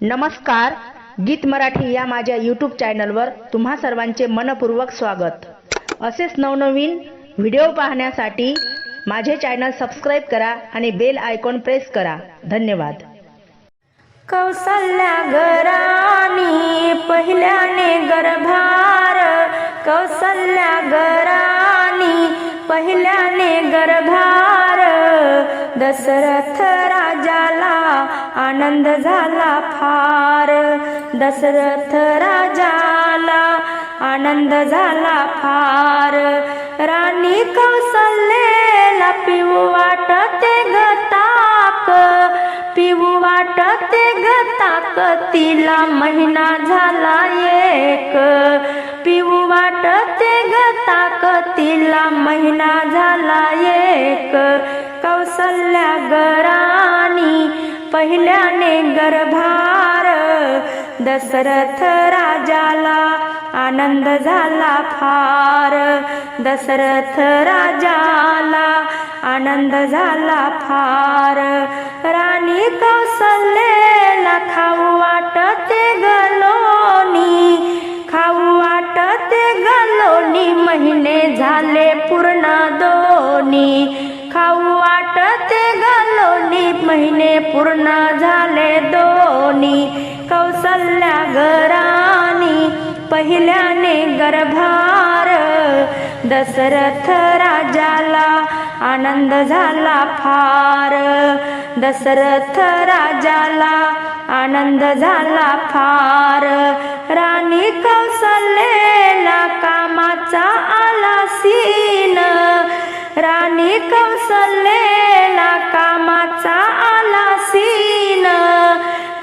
नमस्कार गीत मराठी या माझ्या यूट्यूब चॅनलवर तुम्हा सर्वांचे मनपूर्वक स्वागत. असेच नवनवीन व्हिडिओ पाहण्यासाठी माझे चॅनल सबस्क्राईब करा आणि बेल आयकॉन प्रेस करा. धन्यवाद. कौसल्या गरानी पहिल्याने गर्भार. कौसल्या गरानी पहिल्याने गर्भार. दशरथ राजाला आनंद झाला फार. दशरथ राजाला आनंद झाला फार. राणी कौसल्येला पिऊ वाटते गताक पिऊ वाटते गताक तिला महिना झाला एक. पिऊ वाटते गताक तिला महिना झाला एक. कौसल्या गराणी पहिल्याने गर्भार दशरथ राजाला आनंद झाला फार. दशरथ राजाला आनंद झाला फार. राणी कौसल्याला खाऊ वाटते गलोनी खाऊ वाटते गलोनी महिने झाले पूर्ण दोनी. खाऊ वाटते गलोनी महिने पूर्ण झाले दोनी. कौसल्या गराणी पहिल्याने गर्भार. दशरथ राजाला आनंद झाला फार. दशरथ राजाला आनंद झाला फार. राणी कौसल्याला कामाचा आला सीन राणी कौसल्याला कामाचा आला सीन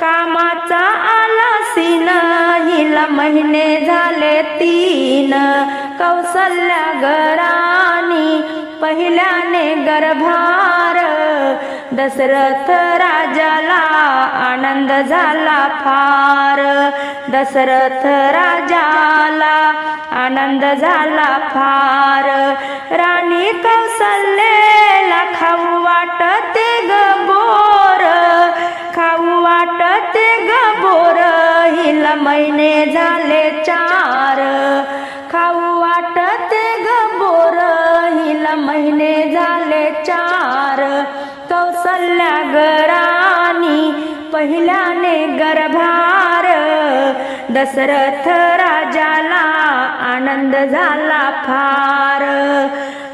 कामाचा आला सीन हिला महिने झाले तीन. कौसल्या गराणी पहिल्याने गर्भार. दशरथ राजाला आनंद झाला फार. दशरथ राजाला आनंद झाला फार. राणी कौसल्येला खाऊ वाटते ग खाऊ वाटते ग हिला महिने झाले चार. खाऊ वाटते ग हिला महिने झाले चार. कौसल्या गराणी पहिल्याने गर्भार. दशरथ राजाला आनंद झाला फार.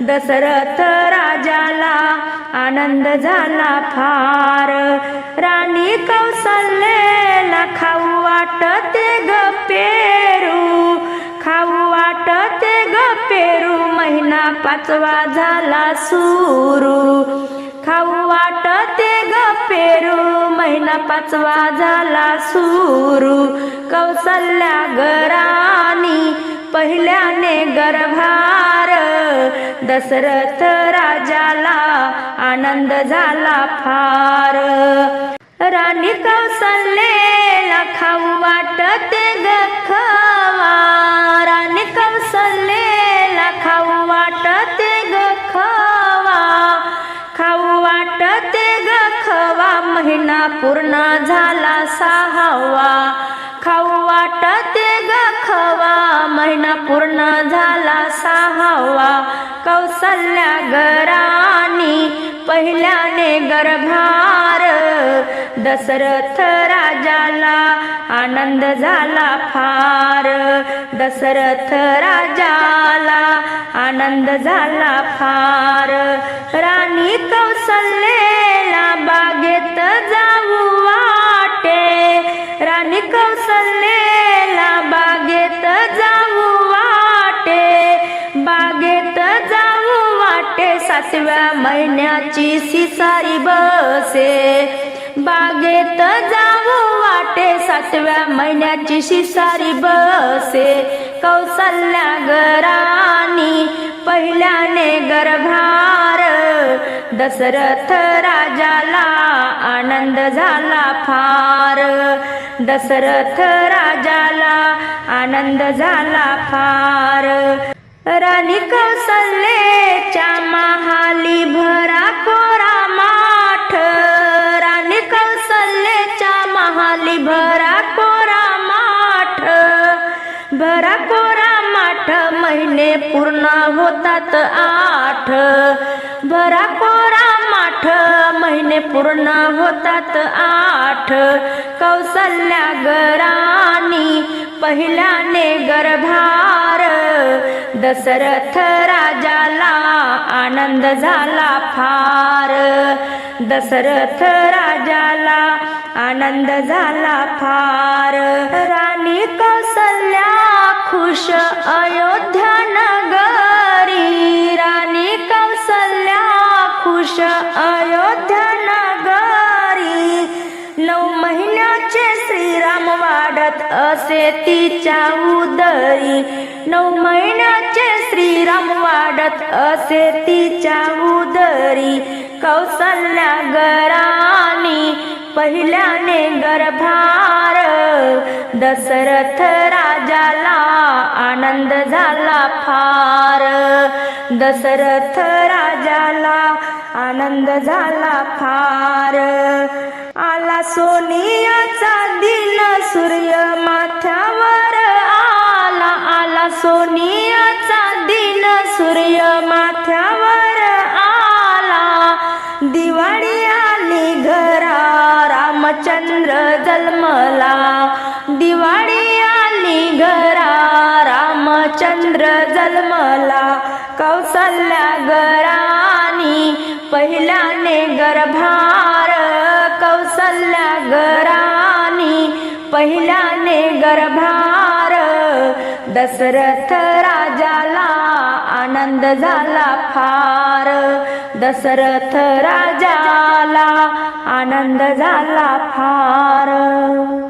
दशरथ राजाला आनंद झाला फार. राणी कौसल्याला खाऊ वाटते ग पेरू. खाऊ वाटते ग पेरू महिना पाचवा झाला सुरू. खाऊ वाटते ग पेरू महिना पाचवा झाला सुरू. कौसल्या गरा पहिल्याने गर्भार दशरथ राजाला आनंद झाला फार. राणी कौसल्याला खाऊ वाटते ग राणी कौसल्याला खाऊ वाटते ग खाऊ वाटते ग महिना पूर्ण झाला सहावा. खाऊ वाटते ग महिना पूर्ण झाला सहावा. कौसल्या गराणी पहिल्याने गर्भार. दशरथ राजाला आनंद झाला फार. दशरथ राजाला आनंद झाला फार. राणी कौसल्याला सातव्या महिन्याची सिसारी बसे. बागेत जाऊ वाटे सातव्या महिन्याची शिसारी बसे. कौसल्या गराणी पहिल्याने गर्भार दशरथ राजाला आनंद झाला फार. दशरथ राजाला आनंद झाला फार. राणी त्याच्या महाली भरा कोरा माठ. राणी कौसल्याच्या महाली भरा कोरा माठ. भरा कोरा माठ महिने पूर्ण होतात आठ. भरा कोरा माठ महिने पूर्ण होतात आठ. कौसल्या गराणी पहिल्याने गर्भा दशरथ राजाला आनंद झाला फार. दशरथ राजाला आनंद झाला फार. राणी कौसल्या खुश अयोध्या नगरी. राणी कौसल्या खुश अयोध्या नगरी. नऊ महिन्याचे श्रीराम वाढत असे तिच्या उदरी. नऊ महिन्याचे श्रीराम वाढत असे तिच्या उदरी कौसल्या गरानी पहिल्याने गर्भार दशरथ राजाला आनंद झाला फार. दशरथ राजाला आनंद झाला फार. आला सोनियाचा दिन सूर्य माता चंद्र जन्मला कौसल्या गरानी पहिल्याने गर्भार कौसल्या गराणी पहिल्याने गर्भार दशरथ राजाला आनंद झाला फार. दशरथ राजाला आनंद झाला फार.